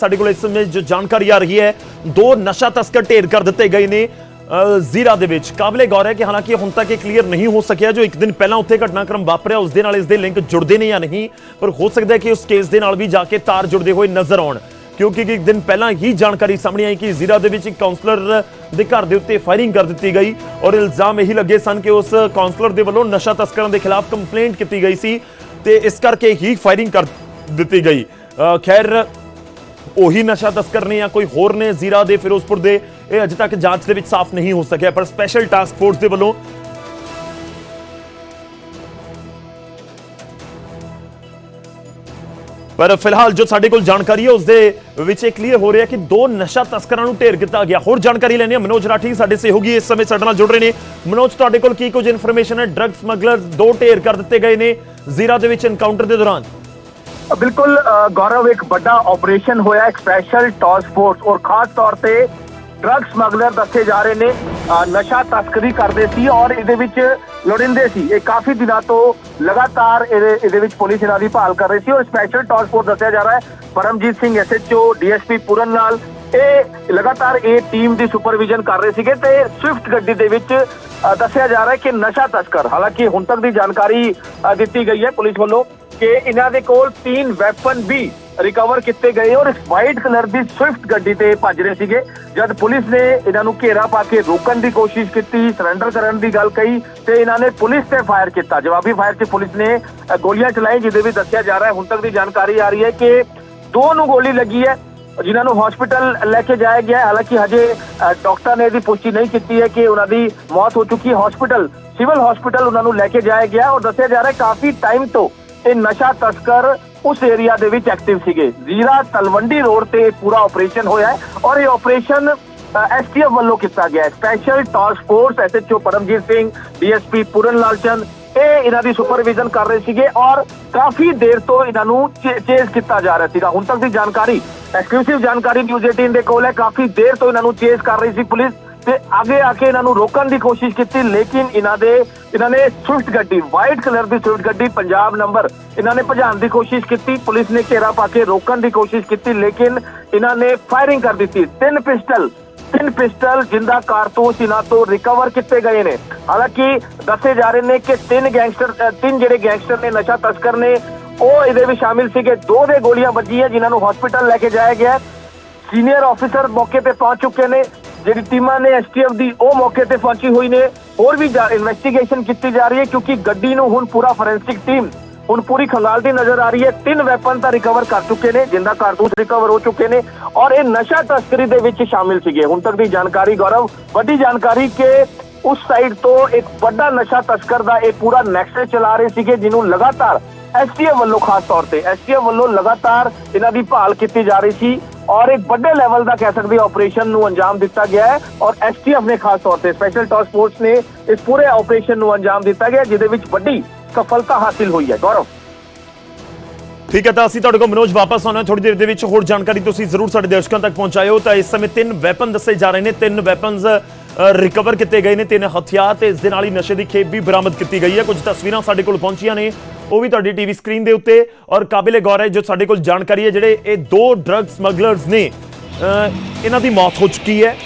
ਸਾਡੇ ਕੋਲ ਇਸ ਸਮੇਂ ਜੋ ਜਾਣਕਾਰੀ ਆ ਰਹੀ ਹੈ, ਦੋ ਨਸ਼ਾ ਤਸਕਰ ਢੇਰ ਕਰ ਦਿੱਤੇ ਗਏ ਨੇ ਜ਼ੀਰਾ ਦੇ ਵਿੱਚ। ਕਾਬਲੇ ਗੌਰ ਹੈ ਕਿ ਹਾਲਾਂਕਿ ਹੁਣ ਤੱਕ ਇਹ ਕਲੀਅਰ ਨਹੀਂ ਹੋ ਸਕਿਆ ਜੋ ਇੱਕ ਦਿਨ ਪਹਿਲਾਂ ਉੱਥੇ ਘਟਨਾਕ੍ਰਮ ਵਾਪਰਿਆ, ਉਸ ਦੇ ਨਾਲ ਇਸ ਦੇ ਲਿੰਕ ਜੁੜਦੇ ਨੇ ਜਾਂ ਨਹੀਂ, ਪਰ ਹੋ ਸਕਦਾ ਹੈ ਕਿ ਉਸ ਕੇਸ ਦੇ ਨਾਲ ਵੀ ਜਾ ਕੇ ਤਾਰ ਜੁੜਦੇ ਹੋਏ ਨਜ਼ਰ ਆਉਣ। ਕਿਉਂਕਿ ਇੱਕ ਦਿਨ ਪਹਿਲਾਂ ਹੀ ਜਾਣਕਾਰੀ ਸਾਹਮਣੇ ਆਈ ਕਿ ਜ਼ੀਰਾ ਦੇ ਵਿੱਚ ਇੱਕ ਕਾਉਂਸਲਰ ਦੇ ਘਰ ਦੇ ਉੱਤੇ ਫਾਇਰਿੰਗ ਕਰ ਦਿੱਤੀ ਗਈ ਔਰ ਇਲਜ਼ਾਮ ਇਹੀ ਲੱਗੇ ਸਨ ਕਿ ਉਸ ਕਾਉਂਸਲਰ ਦੇ ਵੱਲੋਂ ਨਸ਼ਾ ਤਸਕਰਾਂ ਦੇ ਖਿਲਾਫ ਕੰਪਲੇਂਟ ਕੀਤੀ ਗਈ ਸੀ ਤੇ ਇਸ ਕਰਕੇ ਹੀ ਫਾਇਰਿੰਗ ਕਰ ਦਿੱਤੀ ਗਈ। ਖੈਰ ਉਹੀ ਨਸ਼ਾ ਤਸਕਰ ਨੇ ਜਾਂ ਕੋਈ ਹੋਰ ਨੇ ਜ਼ੀਰਾ ਦੇ ਫਿਰੋਜ਼ਪੁਰ ਦੇ, ਇਹ ਅਜੇ ਤੱਕ ਜਾਂਚ ਦੇ ਵਿੱਚ ਸਾਫ਼ ਨਹੀਂ ਹੋ ਸਕਿਆ, ਪਰ ਸਪੈਸ਼ਲ ਟਾਸਕ ਫੋਰਸ ਦੇ ਵੱਲੋਂ ਪਰ ਫਿਲਹਾਲ ਜੋ ਸਾਡੇ ਕੋਲ ਜਾਣਕਾਰੀ ਹੈ ਉਸ ਦੇ ਵਿੱਚ ਇਹ ਕਲੀਅਰ ਹੋ ਰਿਹਾ ਕਿ ਦੋ ਨਸ਼ਾ ਤਸਕਰਾਂ ਨੂੰ ਢੇਰ ਕੀਤਾ ਗਿਆ। ਹੋਰ ਜਾਣਕਾਰੀ ਲੈਣੀ ਹੈ। ਮਨੋਜ ਰਾਠੀ ਸਾਡੇ ਸਹਿਯੋਗੀ ਇਸ ਸਮੇਂ ਸਾਡੇ ਨਾਲ ਜੁੜ ਰਹੇ ਨੇ। ਮਨੋਜ, ਤੁਹਾਡੇ ਕੋਲ ਕੀ ਕੁਝ ਇਨਫੋਰਮੇਸ਼ਨ ਹੈ? ਡਰੱਗ ਸਮਗਲਰ ਦੋ ਢੇਰ ਕਰ ਦਿੱਤੇ ਗਏ ਨੇ। ਜ਼ੀਰਾ ਦੇ ਵਿੱਚ ਐਨਕਾਊਂਟਰ ਦੇ ਦੌਰਾਨ। ਬਿਲਕੁਲ ਗੌਰਵ, ਇੱਕ ਵੱਡਾ ਆਪਰੇਸ਼ਨ ਹੋਇਆ, ਇੱਕ ਸਪੈਸ਼ਲ ਟਾਸਕ ਫੋਰਸ ਔਰ ਖਾਸ ਤੌਰ ਤੇ ਡਰੱਗ ਸਮਗਲਰ ਦੱਸੇ ਜਾ ਰਹੇ ਨੇ। ਨਸ਼ਾ ਤਸਕਰੀ ਕਰਦੇ ਸੀ ਔਰ ਇਹਦੇ ਵਿੱਚ ਲੋੜਿੰਦੇ ਸੀ। ਇਹ ਕਾਫੀ ਦਿਨਾਂ ਤੋਂ ਲਗਾਤਾਰ ਇਹਦੇ ਇਹਦੇ ਵਿੱਚ ਪੁਲਿਸ ਇਹਨਾਂ ਦੀ ਭਾਲ ਕਰ ਰਹੀ ਸੀ ਔਰ ਸਪੈਸ਼ਲ ਟਾਸਕ ਫੋਰਸ ਦੱਸਿਆ ਜਾ ਰਿਹਾ ਹੈ। ਪਰਮਜੀਤ ਸਿੰਘ ਐਸਐਚਓ ਡੀਐਸਪੀ ਪੂਰਨ ਨਾਲ ਇਹ ਲਗਾਤਾਰ ਇਹ ਟੀਮ ਦੀ ਸੁਪਰਵਿਜ਼ਨ ਕਰ ਰਹੇ ਸੀਗੇ ਤੇ ਸਵਿਫਟ ਗੱਡੀ ਦੇ ਵਿੱਚ ਦੱਸਿਆ ਜਾ ਰਿਹਾ ਹੈ ਕਿ ਨਸ਼ਾ ਤਸਕਰ, ਹਾਲਾਂਕਿ ਹੁਣ ਤੱਕ ਦੀ ਜਾਣਕਾਰੀ ਦਿੱਤੀ ਗਈ ਹੈ ਪੁਲਿਸ ਵੱਲੋਂ। ਕਿ ਇਹਨਾਂ ਦੇ ਕੋਲ ਤਿੰਨ ਵੈਪਨ ਵੀ ਰਿਕਵਰ ਕੀਤੇ ਗਏ ਔਰ ਇਸ ਵਾਈਟ ਕਲਰ ਦੀ ਸਵਿਫਟ ਗੱਡੀ ਤੇ ਭੱਜ ਰਹੇ ਸੀਗੇ। ਜਦ ਪੁਲਿਸ ਨੇ ਇਹਨਾਂ ਨੂੰ ਘੇਰਾ ਪਾ ਕੇ ਰੋਕਣ ਦੀ ਕੋਸ਼ਿਸ਼ ਕੀਤੀ ਸਰੈਂਡਰ ਕਰਨ ਦੀ ਗੱਲ ਕਹੀ ਤੇ ਇਹਨਾਂ ਨੇ ਪੁਲਿਸ ਤੇ ਫਾਇਰ ਕੀਤਾ। ਜਵਾਬੀ ਫਾਇਰ 'ਚ ਪੁਲਿਸ ਨੇ ਗੋਲੀਆਂ ਚਲਾਈ ਜਿਹਦੇ ਵਿੱਚ ਦੱਸਿਆ ਜਾ ਰਿਹਾ ਹੁਣ ਤੱਕ ਦੀ ਜਾਣਕਾਰੀ ਆ ਰਹੀ ਹੈ ਕਿ ਦੋ ਨੂੰ ਗੋਲੀ ਲੱਗੀ ਹੈ ਜਿਨ੍ਹਾਂ ਨੂੰ ਹਸਪੀਟਲ ਲੈ ਕੇ ਜਾਇਆ ਗਿਆ ਹਾਲਾਂਕਿ ਹਜੇ ਅ, ਡਾਕਟਰ ਨੇ ਇਹਦੀ ਪੁਸ਼ਟੀ ਨਹੀਂ ਕੀਤੀ ਹੈ ਕਿ ਉਹਨਾਂ ਦੀ ਮੌਤ ਹੋ ਚੁੱਕੀ ਹੈ। ਹਸਪੀਟਲ ਸਿਵਲ ਹਸਪੀਟਲ ਉਹਨਾਂ ਨੂੰ ਲੈ ਕੇ ਜਾਇਆ ਗਿਆ ਔਰ ਦੱਸਿਆ ਜਾ ਰਿਹਾ ਕਾਫੀ ਟਾਈਮ ਤੋਂ ਇਹ ਨਸ਼ਾ ਤਸਕਰ ਉਸ ਏਰੀਆ ਦੇ ਵਿੱਚ ਐਕਟਿਵ ਸੀਗੇ। ਜ਼ੀਰਾ ਤਲਵੰਡੀ ਰੋਡ ਤੇ ਇਹ ਪੂਰਾ ਆਪਰੇਸ਼ਨ ਹੋਇਆ ਔਰ ਇਹ ਆਪਰੇਸ਼ਨ ਐਸਟੀਐਫ ਵੱਲੋਂ ਕੀਤਾ ਗਿਆ special task force SHO Paramjit Singh DSP Puran Lal Chand, ਇਹ ਇਹਨਾਂ ਦੀ ਸੁਪਰਵਿਜ਼ਨ ਕਰ ਰਹੇ ਸੀਗੇ ਔਰ ਕਾਫੀ ਦੇਰ ਤੋਂ ਇਹਨਾਂ ਨੂੰ ਚੇਸ ਕੀਤਾ ਜਾ ਰਿਹਾ ਸੀਗਾ। ਹੁਣ ਤੱਕ ਦੀ ਜਾਣਕਾਰੀ ਐਕਸਕਲੂਸਿਵ ਜਾਣਕਾਰੀ ਨਿਊਜ਼ 18 ਦੇ ਕੋਲ ਹੈ। ਕਾਫੀ ਦੇਰ ਤੋਂ ਇਹਨਾਂ ਨੂੰ ਚੇਸ ਕਰ ਰਹੀ ਸੀ ਪੁਲਿਸ। ਤੇ ਅੱਗੇ ਆ ਕੇ ਇਹਨਾਂ ਨੂੰ ਰੋਕਣ ਦੀ ਕੋਸ਼ਿਸ਼ ਕੀਤੀ, ਲੇਕਿਨ ਇਹਨਾਂ ਦੇ, ਇਹਨਾਂ ਨੇ ਸਵਿਫਟ ਗੱਡੀ, ਵਾਈਟ ਕਲਰ ਦੀ ਸਵਿਫਟ ਗੱਡੀ ਪੰਜਾਬ ਨੰਬਰ ਇਹਨਾਂ ਨੇ ਭਜਾਉਣ ਦੀ ਕੋਸ਼ਿਸ਼ ਕੀਤੀ, ਪੁਲਿਸ ਨੇ ਘੇਰਾ ਪਾ ਕੇ ਰੋਕਣ ਦੀ ਕੋਸ਼ਿਸ਼ ਕੀਤੀ, ਲੇਕਿਨ ਇਹਨਾਂ ਨੇ ਫਾਇਰਿੰਗ ਕਰ ਦਿੱਤੀ। ਤਿੰਨ ਪਿਸਟਲ ਤਿੰਨ ਪਿਸਟਲ ਜਿੰਦਾ ਕਾਰਤੂਸ ਇਹਨਾਂ ਤੋਂ ਰਿਕਵਰ ਕੀਤੇ ਗਏ ਨੇ। ਹਾਲਾਂਕਿ ਦੱਸੇ ਜਾ ਰਹੇ ਨੇ ਕਿ ਤਿੰਨ ਗੈਂਗਸਟਰ ਤਿੰਨ ਜਿਹੜੇ ਗੈਂਗਸਟਰ ਨੇ, ਨਸ਼ਾ ਤਸਕਰ ਨੇ, ਉਹ ਇਹਦੇ ਵਿੱਚ ਸ਼ਾਮਿਲ ਸੀਗੇ ਦੋ ਦੇ ਗੋਲੀਆਂ ਵੱਜੀਆਂ, ਜਿਨ੍ਹਾਂ ਨੂੰ ਹਸਪੀਟਲ ਲੈ ਕੇ ਜਾਇਆ ਗਿਆ। ਸੀਨੀਅਰ ਆਫੀਸਰ ਮੌਕੇ ਤੇ ਪਹੁੰਚ ਚੁੱਕੇ ਨੇ। ਜਿਹੜੀ ਟੀਮਾਂ ਨੇ ਐਸਟੀਐਫ ਦੀ, ਉਹ ਮੌਕੇ ਤੇ ਪਹੁੰਚੀ ਹੋਈ ਨੇ। ਹੋਰ ਵੀ ਇਨਵੈਸਟੀਗੇਸ਼ਨ ਕੀਤੀ ਜਾ ਰਹੀ ਹੈ ਕਿਉਂਕਿ ਗੱਡੀ ਨੂੰ ਹੁਣ ਪੂਰਾ ਫੋਰੈਂਸਿਕ ਟੀਮ ਹੁਣ ਪੂਰੀ ਖੰਗਾਲਦੀ ਨਜ਼ਰ ਆ ਰਹੀ ਹੈ। ਤਿੰਨ ਵੈਪਨ ਤਾਂ ਰਿਕਵਰ ਕਰ ਚੁੱਕੇ ਨੇ, ਜਿੰਦਾ ਕਾਰਤੂਸ ਰਿਕਵਰ ਹੋ ਚੁੱਕੇ ਨੇ ਔਰ ਇਹ ਨਸ਼ਾ ਤਸਕਰੀ ਦੇ ਵਿੱਚ ਸ਼ਾਮਿਲ ਸੀਗੇ। ਹੁਣ ਤੱਕ ਦੀ ਜਾਣਕਾਰੀ ਗੌਰਵ, ਵੱਡੀ ਜਾਣਕਾਰੀ ਕਿ ਉਸ ਸਾਈਡ ਤੋਂ ਇੱਕ ਵੱਡਾ ਨਸ਼ਾ ਤਸਕਰ ਦਾ ਇਹ ਪੂਰਾ ਨੈਕਸਸ ਚਲਾ ਰਹੇ ਸੀਗੇ, ਜਿਹਨੂੰ ਲਗਾਤਾਰ ਐਸਟੀਐਫ ਵੱਲੋਂ ਖਾਸ ਤੌਰ ਤੇ ਐਸਟੀਐਫ ਵੱਲੋਂ ਲਗਾਤਾਰ ਇਹਨਾਂ ਦੀ ਭਾਲ ਕੀਤੀ ਜਾ ਰਹੀ ਸੀ ਔਰ ਇੱਕ ਵੱਡੇ ਲੈਵਲ ਦਾ ਕਹਿ ਸਕਦੇ ਆਪਰੇਸ਼ਨ ਨੂੰ ਅੰਜਾਮ ਦਿੱਤਾ ਗਿਆ ਹੈ ਔਰ ਐਸਟੀਐਫ ਨੇ ਖਾਸ ਤੌਰ ਤੇ ਸਪੈਸ਼ਲ ਟਾਸਕ ਫੋਰਸ ਨੇ ਇਸ ਪੂਰੇ ਆਪਰੇਸ਼ਨ ਨੂੰ ਅੰਜਾਮ ਦਿੱਤਾ ਗਿਆ, ਜਿਹਦੇ ਵਿੱਚ ਵੱਡੀ ਸਫਲਤਾ ਹਾਸਿਲ ਹੋਈ ਹੈ। ਗੌਰਵ। ਠੀਕ ਹੈ, ਤਾਂ ਅਸੀਂ ਤੁਹਾਡੇ ਕੋਲ ਮਨੋਜ ਵਾਪਸ ਆਉਣਾ ਥੋੜੀ ਦੇਰ ਦੇ ਵਿੱਚ ਹੋਰ ਜਾਣਕਾਰੀ ਤੁਸੀਂ ਜ਼ਰੂਰ ਸਾਡੇ ਦਰਸ਼ਕਾਂ ਤੱਕ ਪਹੁੰਚਾਇਓ। ਤਾਂ ਇਸ ਸਮੇਂ ਤਿੰਨ ਵੈਪਨ ਦੱਸੇ ਜਾ ਰਹੇ ਨੇ, ਤਿੰਨ ਵੈਪਨਸ ਰਿਕਵਰ ਕੀਤੇ ਗਏ ਨੇ, ਤਿੰਨ ਹਥਿਆਰ ਤੇ ਇਸ ਦੇ ਨਾਲ ਹੀ ਨਸ਼ੇ ਦੀ ਖੇਪ ਵੀ ਬਰਾਮਦ ਕੀਤੀ ਗਈ ਹੈ। ਕੁਝ ਤਸਵੀਰਾਂ ਸਾਡੇ ਕੋਲ ਪਹੁੰਚੀਆਂ ਨੇ। ਉਹ ਵੀ ਤੁਹਾਡੀ ਟੀਵੀ ਸਕਰੀਨ ਦੇ ਉੱਤੇ ਔਰ ਕਾਬਿਲੇ ਗੌਰ ਹੈ ਜੋ ਸਾਡੇ ਕੋਲ ਜਾਣਕਾਰੀ ਹੈ ਜਿਹੜੇ ਇਹ ਦੋ ਡਰੱਗ ਸਮਗਲਰਸ ਨੇ ਇਹਨਾਂ ਦੀ ਮੌਤ ਹੋ ਚੁੱਕੀ ਹੈ।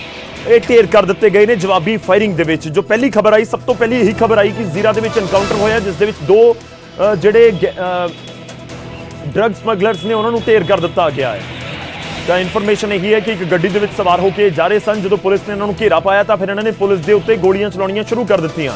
ਇਹ ਢੇਰ ਕਰ ਦਿੱਤੇ ਗਏ ਨੇ ਜਵਾਬੀ ਫਾਇਰਿੰਗ ਦੇ ਵਿੱਚ, ਜੋ ਪਹਿਲੀ ਖਬਰ ਆਈ, ਸਭ ਤੋਂ ਪਹਿਲੀ ਇਹੀ ਖਬਰ ਆਈ ਕਿ ਜ਼ੀਰਾ ਦੇ ਵਿੱਚ ਐਨਕਾਊਂਟਰ ਹੋਇਆ, ਜਿਸ ਦੇ ਵਿੱਚ ਦੋ ਜਿਹੜੇ ਡਰੱਗ ਸਮਗਲਰਸ ਨੇ ਉਹਨਾਂ ਨੂੰ ਢੇਰ ਕਰ ਦਿੱਤਾ ਗਿਆ ਹੈ। ਤਾਂ ਇਨਫੋਰਮੇਸ਼ਨ ਇਹੀ ਹੈ ਕਿ ਇੱਕ ਗੱਡੀ ਦੇ ਵਿੱਚ ਸਵਾਰ ਹੋ ਕੇ ਜਾ ਰਹੇ ਸਨ। ਜਦੋਂ ਪੁਲਿਸ ਨੇ ਇਹਨਾਂ ਨੂੰ ਘੇਰਾ ਪਾਇਆ ਤਾਂ ਫਿਰ ਇਹਨਾਂ ਨੇ ਪੁਲਿਸ ਦੇ ਉੱਤੇ ਗੋਲੀਆਂ ਚਲਾਉਣੀਆਂ ਸ਼ੁਰੂ ਕਰ ਦਿੱਤੀਆਂ।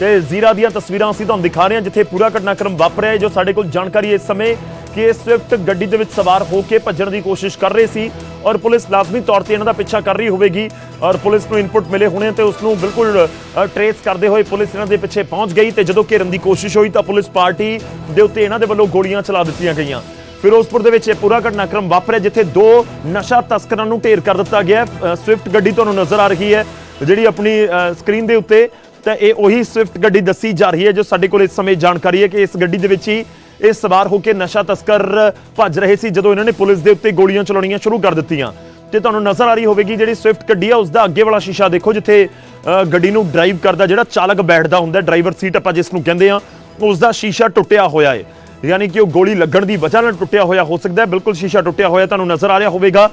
ਤੇ ਜ਼ੀਰਾ ਦੀਆਂ ਤਸਵੀਰਾਂ ਅਸੀਂ ਤੁਹਾਨੂੰ ਦਿਖਾ ਰਹੇ ਹਾਂ, ਜਿੱਥੇ ਪੂਰਾ ਘਟਨਾਕ੍ਰਮ ਵਾਪਰਿਆ ਜੋ ਸਾਡੇ ਕੋਲ ਜਾਣਕਾਰੀ ਇਸ ਸਮੇਂ ਕਿ ਇਹ ਸਵਿਫਟ ਗੱਡੀ ਦੇ ਵਿੱਚ ਸਵਾਰ ਹੋ ਕੇ ਭੱਜਣ ਦੀ ਕੋਸ਼ਿਸ਼ ਕਰ ਰਹੇ ਸੀ ਔਰ ਪੁਲਿਸ ਲਾਜ਼ਮੀ ਤੌਰ ਤੇ ਇਹਨਾਂ ਦਾ ਪਿੱਛਾ ਕਰ ਰਹੀ ਹੋਵੇਗੀ ਔਰ ਪੁਲਿਸ ਨੂੰ ਇਨਪੁਟ ਮਿਲੇ ਹੋਣੇ ਤੇ ਉਸ ਨੂੰ ਬਿਲਕੁਲ ਟਰੇਸ ਕਰਦੇ ਹੋਏ ਪੁਲਿਸ ਇਹਨਾਂ ਦੇ ਪਿੱਛੇ ਪਹੁੰਚ ਗਈ ਤੇ ਜਦੋਂ ਘੇਰਨ ਦੀ ਕੋਸ਼ਿਸ਼ ਹੋਈ ਤਾਂ ਪੁਲਿਸ ਪਾਰਟੀ ਦੇ ਉੱਤੇ ਇਹਨਾਂ ਦੇ ਵੱਲੋਂ ਗੋਲੀਆਂ ਚਲਾ ਦਿੱਤੀਆਂ ਗਈਆਂ। ਫਿਰੋਜ਼ਪੁਰ ਦੇ ਵਿੱਚ ਇਹ ਪੂਰਾ ਘਟਨਾਕ੍ਰਮ ਵਾਪਰਿਆ, ਜਿੱਥੇ ਦੋ ਨਸ਼ਾ ਤਸਕਰਾਂ ਨੂੰ ਢੇਰ ਕਰ ਦਿੱਤਾ ਗਿਆ ਸਵਿਫਟ ਗੱਡੀ ਤੁਹਾਨੂੰ ਨਜ਼ਰ ਆ ਰਹੀ ਹੈ, ਜਿਹੜੀ ਆਪਣੀ ਸਕਰੀਨ ਦੇ ਉੱਤੇ ਤਾਂ ਇਹ ਉਹੀ ਸਵਿਫਟ ਗੱਡੀ ਦੱਸੀ ਜਾ ਰਹੀ ਹੈ ਜੋ ਸਾਡੇ ਕੋਲ ਇਸ ਸਮੇਂ ਜਾਣਕਾਰੀ ਹੈ ਕਿ ਇਸ ਗੱਡੀ ਦੇ ਵਿੱਚ ਹੀ ਇਹ ਸਵਾਰ ਹੋ ਕੇ ਨਸ਼ਾ ਤਸਕਰ ਭੱਜ ਰਹੇ ਸੀ ਜਦੋਂ ਇਹਨਾਂ ਨੇ ਪੁਲਿਸ ਦੇ ਉੱਤੇ ਗੋਲੀਆਂ ਚਲਾਉਣੀਆਂ ਸ਼ੁਰੂ ਕਰ ਦਿੱਤੀਆਂ। ਤੇ ਤੁਹਾਨੂੰ ਨਜ਼ਰ ਆ ਰਹੀ ਹੋਵੇਗੀ ਜਿਹੜੀ ਸਵਿਫਟ ਗੱਡੀ ਆ ਉਸ ਦਾ ਅੱਗੇ ਵਾਲਾ ਸ਼ੀਸ਼ਾ ਦੇਖੋ ਜਿੱਥੇ ਅ, ਗੱਡੀ ਨੂੰ ਡਰਾਈਵ ਕਰਦਾ ਜਿਹੜਾ ਚਾਲਕ ਬੈਠਦਾ ਹੁੰਦਾ ਡਰਾਈਵਰ ਸੀਟ ਆਪਾਂ ਜਿਸ ਨੂੰ ਕਹਿੰਦੇ ਆ ਉਸ ਦਾ ਸ਼ੀਸ਼ਾ ਟੁੱਟਿਆ ਹੋਇਆ ਹੈ। ਯਾਨੀ ਕਿ ਉਹ ਗੋਲੀ ਲੱਗਣ ਦੀ ਵਜ੍ਹਾ ਨਾਲ ਟੁੱਟਿਆ ਹੋਇਆ ਹੋ ਸਕਦਾ ਹੈ ਬਿਲਕੁਲ ਸ਼ੀਸ਼ਾ ਟੁੱਟਿਆ ਹੋਇਆ ਤੁਹਾਨੂੰ ਨਜ਼ਰ ਆ ਰਿਹਾ ਹੋਵੇਗਾ।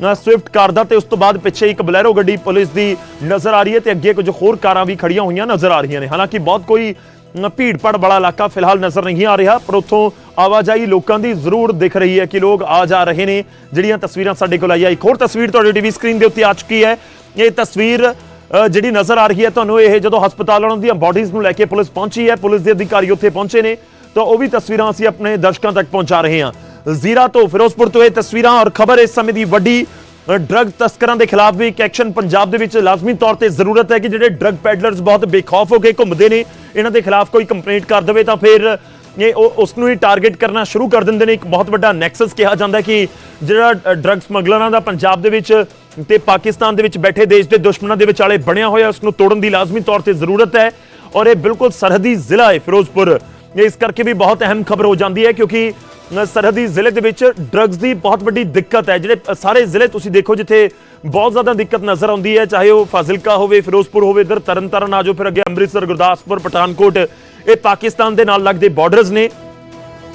ਸਵਿਫਟ ਕਾਰ ਦਾ ਤੇ ਉਸ ਤੋਂ ਬਾਅਦ ਪਿੱਛੇ ਇੱਕ ਬਲੈਰੋ ਗੱਡੀ ਪੁਲਿਸ ਦੀ ਨਜ਼ਰ ਆ ਰਹੀ ਹੈ ਤੇ ਅੱਗੇ ਕੁਝ ਹੋਰ ਕਾਰਾਂ ਵੀ ਖੜੀਆਂ ਹੋਈਆਂ ਨਜ਼ਰ ਆ ਰਹੀਆਂ ਨੇ। ਹਾਲਾਂਕਿ ਬਹੁਤ ਕੋਈ ਅ, ਭੀੜ-ਭਾੜ ਵਾਲਾ ਇਲਾਕਾ ਫਿਲਹਾਲ ਨਜ਼ਰ ਨਹੀਂ ਆ ਰਿਹਾ ਪਰ ਉੱਥੋਂ ਆਵਾਜਾਈ ਲੋਕਾਂ ਦੀ ਜ਼ਰੂਰ ਦਿਖ ਰਹੀ ਹੈ ਕਿ ਲੋਕ ਆ ਜਾ ਰਹੇ ਨੇ। ਜਿਹੜੀਆਂ ਤਸਵੀਰਾਂ ਸਾਡੇ ਕੋਲ ਆਈਆਂ ਇੱਕ ਹੋਰ ਤਸਵੀਰ ਤੁਹਾਡੀ ਟੀਵੀ ਸਕਰੀਨ ਦੇ ਉੱਤੇ ਆ ਚੁੱਕੀ ਹੈ। ਇਹ ਤਸਵੀਰ ਜਿਹੜੀ ਨਜ਼ਰ ਆ ਰਹੀ ਹੈ ਤੁਹਾਨੂੰ ਇਹ ਜਦੋਂ ਹਸਪਤਾਲ ਉਹਨਾਂ ਦੀਆਂ ਬਾਡੀਜ਼ ਨੂੰ ਲੈ ਕੇ ਪੁਲਿਸ ਪਹੁੰਚੀ ਹੈ ਪੁਲਿਸ ਦੇ ਅਧਿਕਾਰੀ ਉੱਥੇ ਪਹੁੰਚੇ ਨੇ। ਤਾਂ ਉਹ ਵੀ ਤਸਵੀਰਾਂ ਅਸੀਂ ਆਪਣੇ ਦਰਸ਼ਕਾਂ ਤੱਕ ਪਹੁੰਚਾ ਰਹੇ ਹਾਂ। ਜ਼ੀਰਾ ਤੋਂ ਫਿਰੋਜ਼ਪੁਰ ਤੋਂ ਇਹ ਤਸਵੀਰਾਂ ਔਰ ਖਬਰ ਇਸ ਸਮੇਂ ਦੀ ਵੱਡੀ ਡਰੱਗ ਤਸਕਰਾਂ ਦੇ ਖਿਲਾਫ ਵੀ ਇੱਕ ਐਕਸ਼ਨ ਪੰਜਾਬ ਦੇ ਵਿੱਚ ਲਾਜ਼ਮੀ ਤੌਰ ਤੇ ਜ਼ਰੂਰਤ ਹੈ ਕਿ ਜਿਹੜੇ ਡਰੱਗ ਪੈਡਲਰਸ ਬਹੁਤ ਬੇਖੌਫ ਹੋ ਕੇ ਘੁੰਮਦੇ ਨੇ, ਇਹਨਾਂ ਦੇ ਖਿਲਾਫ ਕੋਈ ਕੰਪਲੇਂਟ ਕਰ ਦੇਵੇ ਤਾਂ ਫਿਰ, ਇਹ ਉਹ ਉਸ ਨੂੰ ਹੀ ਟਾਰਗੇਟ ਕਰਨਾ ਸ਼ੁਰੂ ਕਰ ਦਿੰਦੇ ਨੇ। ਇੱਕ ਬਹੁਤ ਵੱਡਾ ਨੈਕਸਸ ਕਿਹਾ ਜਾਂਦਾ ਕਿ ਜਿਹੜਾ ਡਰੱਗ ਸਮਗਲਰਾਂ ਦਾ ਪੰਜਾਬ ਦੇ ਵਿੱਚ ਤੇ ਪਾਕਿਸਤਾਨ ਦੇ ਵਿੱਚ ਬੈਠੇ ਦੇਸ਼ ਦੇ ਦੁਸ਼ਮਣਾਂ ਦੇ ਵਿਚਾਲੇ ਬਣਿਆ ਹੋਇਆ ਉਸ ਨੂੰ ਤੋੜਨ ਦੀ ਲਾਜ਼ਮੀ ਤੌਰ ਤੇ ਜ਼ਰੂਰਤ ਹੈ ਔਰ ਇਹ ਬਿਲਕੁਲ ਸਰਹੱਦੀ ਜ਼ਿਲ੍ਹਾ ਹੈ ਫਿਰੋਜ਼ਪੁਰ। ਇਸ ਕਰਕੇ ਵੀ ਬਹੁਤ ਅਹਿਮ ਖਬਰ ਹੋ ਜਾਂਦੀ ਹੈ ਕਿਉਂਕਿ ਸਰਹੱਦੀ ਜ਼ਿਲ੍ਹੇ ਦੇ ਵਿੱਚ ਡਰੱਗਸ ਦੀ ਬਹੁਤ ਵੱਡੀ ਦਿੱਕਤ ਹੈ। ਜਿਹੜੇ ਸਾਰੇ ਜ਼ਿਲ੍ਹੇ ਤੁਸੀਂ ਦੇਖੋ ਜਿੱਥੇ ਬਹੁਤ ਜ਼ਿਆਦਾ ਦਿੱਕਤ ਨਜ਼ਰ ਆਉਂਦੀ ਹੈ, ਚਾਹੇ ਉਹ ਫਾਜ਼ਿਲਕਾ ਹੋਵੇ, ਫਿਰੋਜ਼ਪੁਰ ਹੋਵੇ, ਇਧਰ ਤਰਨਤਾਰਨ ਆ ਜਾਓ, ਫਿਰ ਅੱਗੇ ਅੰਮ੍ਰਿਤਸਰ, ਗੁਰਦਾਸਪੁਰ, ਪਠਾਨਕੋਟ, ਇਹ ਪਾਕਿਸਤਾਨ ਦੇ ਨਾਲ ਲੱਗਦੇ ਬਾਰਡਰਸ ਨੇ।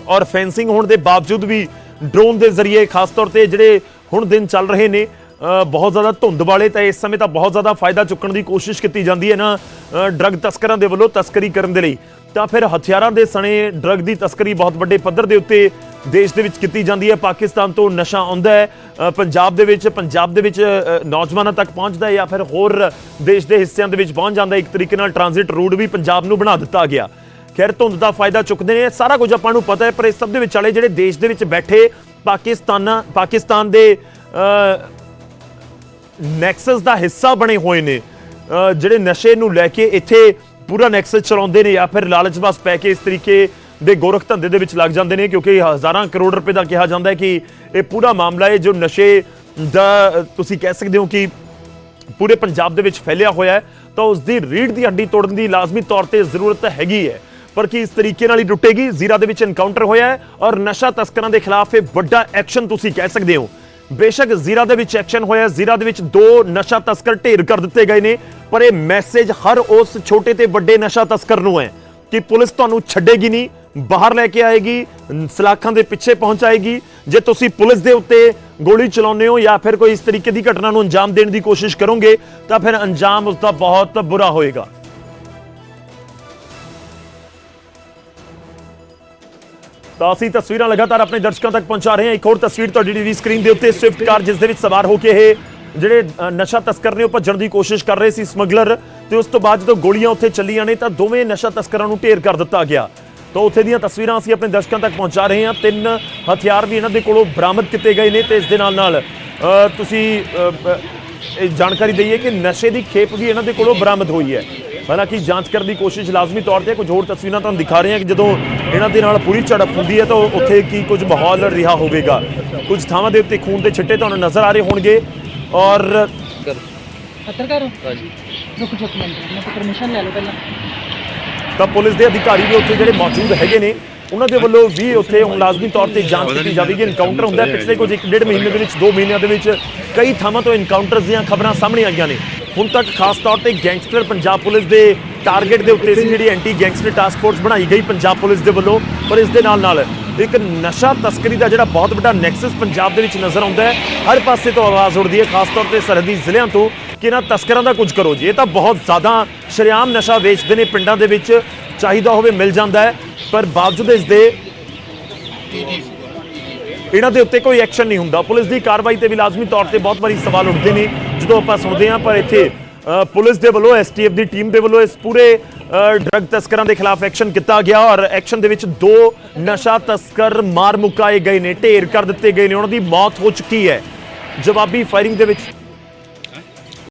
ਔਰ ਫੈਂਸਿੰਗ ਹੋਣ ਦੇ ਬਾਵਜੂਦ ਵੀ ਡਰੋਨ ਦੇ ਜ਼ਰੀਏ ਖਾਸ ਤੌਰ ਤੇ ਜਿਹੜੇ ਹੁਣ ਦਿਨ ਚੱਲ ਰਹੇ ਨੇ ਬਹੁਤ ਜ਼ਿਆਦਾ ਧੁੰਦ ਵਾਲੇ ਤਾਂ ਇਸ ਸਮੇਂ ਤਾਂ ਬਹੁਤ ਜ਼ਿਆਦਾ ਫਾਇਦਾ ਚੁੱਕਣ ਦੀ ਕੋਸ਼ਿਸ਼ ਕੀਤੀ ਜਾਂਦੀ ਹੈ ਨਾ ਡਰੱਗ ਤਸਕਰਾਂ ਦੇ ਵੱਲੋਂ ਤਸਕਰੀ ਕਰਨ ਦੇ ਲਈ। ਤਾਂ ਫਿਰ ਹਥਿਆਰਾਂ ਦੇ ਸਣੇ ਡਰੱਗ ਦੀ ਤਸਕਰੀ ਬਹੁਤ ਵੱਡੇ ਪੱਧਰ ਦੇ ਉੱਤੇ ਦੇਸ਼ ਦੇ ਵਿੱਚ ਕੀਤੀ ਜਾਂਦੀ ਹੈ। ਪਾਕਿਸਤਾਨ ਤੋਂ ਨਸ਼ਾ ਆਉਂਦਾ ਹੈ। ਪੰਜਾਬ ਦੇ ਵਿੱਚ ਪੰਜਾਬ ਦੇ ਵਿੱਚ ਨੌਜਵਾਨਾਂ ਤੱਕ ਪਹੁੰਚਦਾ ਹੈ ਜਾਂ ਫਿਰ ਹੋਰ ਦੇਸ਼ ਦੇ ਹਿੱਸਿਆਂ ਦੇ ਵਿੱਚ ਪਹੁੰਚ ਜਾਂਦਾ ਇੱਕ ਤਰੀਕੇ ਨਾਲ ਟ੍ਰਾਂਜ਼ਿਟ ਰੂਟ ਵੀ ਪੰਜਾਬ ਨੂੰ ਬਣਾ ਦਿੱਤਾ ਗਿਆ। ਖੈਰ ਧੁੰਦ ਦਾ ਫਾਇਦਾ ਚੁੱਕਦੇ ਨੇ। ਸਾਰਾ ਕੁਝ ਆਪਾਂ ਨੂੰ ਪਤਾ ਹੈ ਪਰ ਇਸ ਸਭ ਦੇ ਵਿਚਾਲੇ ਜਿਹੜੇ ਦੇਸ਼ ਦੇ ਵਿੱਚ ਬੈਠੇ ਪਾਕਿਸਤਾਨ ਪਾਕਿਸਤਾਨ ਦੇ ਅ, ਨੈਕਸਸ ਦਾ ਹਿੱਸਾ ਬਣੇ ਹੋਏ ਨੇ। ਜਿਹੜੇ ਨਸ਼ੇ ਨੂੰ ਲੈ ਕੇ ਇੱਥੇ ਪੂਰਾ ਨੈਕਸਸ ਚਲਾਉਂਦੇ ਨੇ ਜਾਂ ਫਿਰ ਲਾਲਚ ਬਸ ਪੈ ਕੇ ਇਸ ਤਰੀਕੇ ਦੇ ਗੋਰਖ ਧੰਦੇ ਦੇ ਵਿੱਚ ਲੱਗ ਜਾਂਦੇ ਨੇ ਕਿਉਂਕਿ ਹਜ਼ਾਰਾਂ ਕਰੋੜ ਰੁਪਏ ਦਾ ਕਿਹਾ ਜਾਂਦਾ ਹੈ ਕਿ ਇਹ ਪੂਰਾ ਮਾਮਲਾ ਹੈ ਜੋ ਨਸ਼ੇ ਦਾ ਤੁਸੀਂ ਕਹਿ ਸਕਦੇ ਹੋ ਕਿ ਪੂਰੇ ਪੰਜਾਬ ਦੇ ਵਿੱਚ ਫੈਲਿਆ ਹੋਇਆ ਹੈ, ਤਾਂ ਉਸ ਦੀ ਰੀੜ ਦੀ ਹੱਡੀ ਤੋੜਨ ਦੀ ਲਾਜ਼ਮੀ ਤੌਰ ਤੇ ਜ਼ਰੂਰਤ ਹੈਗੀ ਹੈ। ਪਰ ਕੀ ਇਸ ਤਰੀਕੇ ਨਾਲ ਹੀ ਟੁੱਟੇਗੀ ਜ਼ੀਰਾ ਦੇ ਵਿੱਚ ਐਨਕਾਊਂਟਰ ਹੋਇਆ ਹੈ ਔਰ ਨਸ਼ਾ ਤਸਕਰਾਂ ਦੇ ਖਿਲਾਫ ਇਹ ਵੱਡਾ ਐਕਸ਼ਨ ਤੁਸੀਂ ਕਹਿ ਸਕਦੇ ਹੋ। ਬੇਸ਼ੱਕ ਜ਼ੀਰਾ ਦੇ ਵਿੱਚ ਐਕਸ਼ਨ ਹੋਇਆ ਜ਼ੀਰਾ ਦੇ ਵਿੱਚ ਦੋ ਨਸ਼ਾ ਤਸਕਰ ਢੇਰ ਕਰ ਦਿੱਤੇ ਗਏ ਨੇ, ਪਰ ਇਹ ਮੈਸੇਜ ਹਰ ਉਸ ਛੋਟੇ ਤੇ ਵੱਡੇ ਨਸ਼ਾ ਤਸਕਰ ਨੂੰ ਹੈ ਕਿ ਪੁਲਿਸ ਤੁਹਾਨੂੰ ਛੱਡੇਗੀ ਨਹੀਂ, ਬਾਹਰ ਲੈ ਕੇ ਆਏਗੀ, ਸਲਾਖਾਂ ਦੇ ਪਿੱਛੇ ਪਹੁੰਚਾਏਗੀ। ਜੇ ਤੁਸੀਂ ਪੁਲਿਸ ਦੇ ਉੱਤੇ ਗੋਲੀ ਚਲਾਉਂਦੇ ਹੋ ਜਾਂ ਫਿਰ ਕੋਈ ਇਸ ਤਰੀਕੇ ਦੀ ਘਟਨਾ ਨੂੰ ਅੰਜਾਮ ਦੇਣ ਦੀ ਕੋਸ਼ਿਸ਼ ਕਰੋਗੇ, ਤਾਂ ਫਿਰ ਅੰਜਾਮ ਉਸ ਦਾ ਬਹੁਤ ਬੁਰਾ ਹੋਏਗਾ। ਤਾਂ ਅਸੀਂ ਤਸਵੀਰਾਂ ਲਗਾਤਾਰ ਆਪਣੇ ਦਰਸ਼ਕਾਂ ਤੱਕ ਪਹੁੰਚਾ ਰਹੇ ਹਾਂ। ਇੱਕ ਹੋਰ ਤਸਵੀਰ ਤੁਹਾਡੀ ਟੀਵੀ ਸਕਰੀਨ ਦੇ ਉੱਤੇ ਸਵਿਫਟ ਕਾਰ, ਜਿਸ ਦੇ ਵਿੱਚ ਸਵਾਰ ਹੋ ਕੇ ਇਹ ਜਿਹੜੇ ਨਸ਼ਾ ਤਸਕਰ ਨੇ ਉਹ ਭੱਜਣ ਦੀ ਕੋਸ਼ਿਸ਼ ਕਰ ਰਹੇ ਸੀ ਸਮਗਲਰ ਤੇ ਉਸ ਤੋਂ ਬਾਅਦ ਜਦੋਂ ਗੋਲੀਆਂ ਉੱਥੇ ਚੱਲੀਆਂ ਨੇ ਤਾਂ ਦੋਵੇਂ ਨਸ਼ਾ ਤਸਕਰਾਂ ਨੂੰ ਢੇਰ ਕਰ ਦਿੱਤਾ ਗਿਆ। ਤਾਂ ਉੱਥੇ ਦੀਆਂ ਤਸਵੀਰਾਂ ਅਸੀਂ ਆਪਣੇ ਦਰਸ਼ਕਾਂ ਤੱਕ ਪਹੁੰਚਾ ਰਹੇ ਹਾਂ। ਤਿੰਨ ਹਥਿਆਰ ਵੀ ਇਹਨਾਂ ਦੇ ਕੋਲੋਂ ਬਰਾਮਦ ਕੀਤੇ ਗਏ ਨੇ ਤੇ ਇਸ ਦੇ ਨਾਲ ਨਾਲ ਤੁਸੀਂ ਇਹ ਜਾਣਕਾਰੀ ਦਈਏ ਕਿ ਨਸ਼ੇ ਦੀ ਖੇਪ ਵੀ ਇਹਨਾਂ ਦੇ ਕੋਲੋਂ ਬਰਾਮਦ ਹੋਈ ਹੈ। ਹਾਲਾਂਕਿ ਜਾਂਚ ਕਰਨ ਦੀ ਕੋਸ਼ਿਸ਼ ਲਾਜ਼ਮੀ ਤੌਰ ਤੇ। ਕੁਝ ਹੋਰ ਤਸਵੀਰਾਂ ਤੁਹਾਨੂੰ ਦਿਖਾ ਰਹੇ ਹਾਂ ਕਿ ਜਦੋਂ ਇਹਨਾਂ ਦੇ ਨਾਲ ਪੂਰੀ ਝੜਪ ਹੁੰਦੀ ਹੈ ਤਾਂ ਉੱਥੇ ਕੀ ਕੁਝ ਮਾਹੌਲ ਰਿਹਾ ਹੋਵੇਗਾ। ਕੁਝ ਥਾਵਾਂ ਦੇ ਉੱਤੇ ਖੂਨ ਦੇ ਛਿੱਟੇ ਤੁਹਾਨੂੰ ਨਜ਼ਰ ਆ ਰਹੇ ਹੋਣਗੇ ਔਰ ਪੱਤਰਕਾਰ ਹੋ? ਹਾਂਜੀ। ਰੁਕ ਜਾਓ ਇੱਕ ਮਿੰਟ ਮੈਂ ਪਰਮਿਸ਼ਨ ਲੈ ਲਓ ਪਹਿਲਾਂ। ਤਾਂ ਪੁਲਿਸ ਦੇ ਅਧਿਕਾਰੀ ਵੀ ਉੱਥੇ ਜਿਹੜੇ ਮੌਜੂਦ ਹੈਗੇ ਨੇ ਉਹਨਾਂ ਦੇ ਵੱਲੋਂ ਵੀ ਉੱਥੇ ਹੁਣ ਲਾਜ਼ਮੀ ਤੌਰ ਤੇ ਜਾਂਚ ਕੀਤੀ ਜਾਵੇਗੀ। ਐਨਕਾਊਂਟਰ ਹੁੰਦਾ ਹੈ। ਪਿਛਲੇ ਕੁਝ ਇੱਕ ਡੇਢ ਮਹੀਨੇ ਦੇ ਵਿੱਚ ਦੋ ਮਹੀਨਿਆਂ ਦੇ ਵਿੱਚ ਕਈ ਥਾਵਾਂ ਤੋਂ ਐਨਕਾਊਂਟਰਸ ਦੀਆਂ ਖਬਰਾਂ ਸਾਹਮਣੇ ਆਈਆਂ ਨੇ। ਹੁਣ ਤੱਕ ਖਾਸ ਤੌਰ ਤੇ ਗੈਂਗਸਟਰ ਪੰਜਾਬ ਪੁਲਿਸ ਦੇ ਟਾਰਗੇਟ ਦੇ ਉੱਤੇ ਸੀ, ਜਿਹੜੀ ਐਂਟੀ ਗੈਂਗਸਟਰ ਟਾਸਕ ਫੋਰਸ ਬਣਾਈ ਗਈ ਪੰਜਾਬ ਪੁਲਿਸ ਦੇ ਵੱਲੋਂ। ਪਰ ਇਸ ਦੇ ਨਾਲ ਨਾਲ ਇੱਕ ਨਸ਼ਾ ਤਸਕਰੀ ਦਾ ਜਿਹੜਾ ਬਹੁਤ ਵੱਡਾ ਨੈਕਸਸ ਪੰਜਾਬ ਦੇ ਵਿੱਚ ਨਜ਼ਰ ਆਉਂਦਾ ਹੈ। ਹਰ ਪਾਸੇ ਤੋਂ ਆਵਾਜ਼ ਉੱਠਦੀ ਹੈ, ਖਾਸ ਤੌਰ ਤੇ ਸਰਹੱਦੀ ਜ਼ਿਲ੍ਹਿਆਂ ਤੋਂ, ਕਿ ਇਹਨਾਂ ਤਸਕਰਾਂ ਦਾ ਕੁਝ ਕਰੋ ਜੀ। ਇਹ ਤਾਂ ਬਹੁਤ ਜ਼ਿਆਦਾ ਸ਼ਰੇਆਮ ਨਸ਼ਾ ਵੇਚਦੇ ਨੇ ਪਿੰਡਾਂ ਦੇ ਵਿੱਚ। ਚਾਹੀਦਾ ਹੋਵੇ ਮਿਲ ਜਾਂਦਾ ਹੈ, ਪਰ ਬਾਵਜੂਦ ਇਸ ਦੇ ਇਹਨਾਂ ਦੇ ਉੱਤੇ ਕੋਈ ਐਕਸ਼ਨ ਨਹੀਂ ਹੁੰਦਾ। ਪੁਲਿਸ ਦੀ ਕਾਰਵਾਈ ਤੇ ਵੀ ਲਾਜ਼ਮੀ ਤੌਰ ਤੇ ਬਹੁਤ ਵਾਰੀ ਸਵਾਲ ਉੱਠਦੇ ਨੇ। ਜਦੋਂ ਆਪਾਂ ਸੁਣਦੇ ਹਾਂ ਪਰ ਇੱਥੇ ਅ, ਪੁਲਿਸ ਦੇ ਵੱਲੋਂ ਐਸਟੀਐਫ ਦੀ ਟੀਮ ਦੇ ਵੱਲੋਂ ਇਸ ਪੂਰੇ ਅ, ਡਰੱਗ ਤਸਕਰਾਂ ਦੇ ਖਿਲਾਫ ਐਕਸ਼ਨ ਕੀਤਾ ਗਿਆ ਔਰ ਐਕਸ਼ਨ ਦੇ ਵਿੱਚ ਦੋ ਨਸ਼ਾ ਤਸਕਰ ਮਾਰ ਮੁਕਾਏ ਗਏ ਨੇ ਢੇਰ ਕਰ ਦਿੱਤੇ ਗਏ ਨੇ ਉਹਨਾਂ ਦੀ ਮੌਤ ਹੋ ਚੁੱਕੀ ਹੈ। ਜਵਾਬੀ ਫਾਇਰਿੰਗ ਦੇ ਵਿੱਚ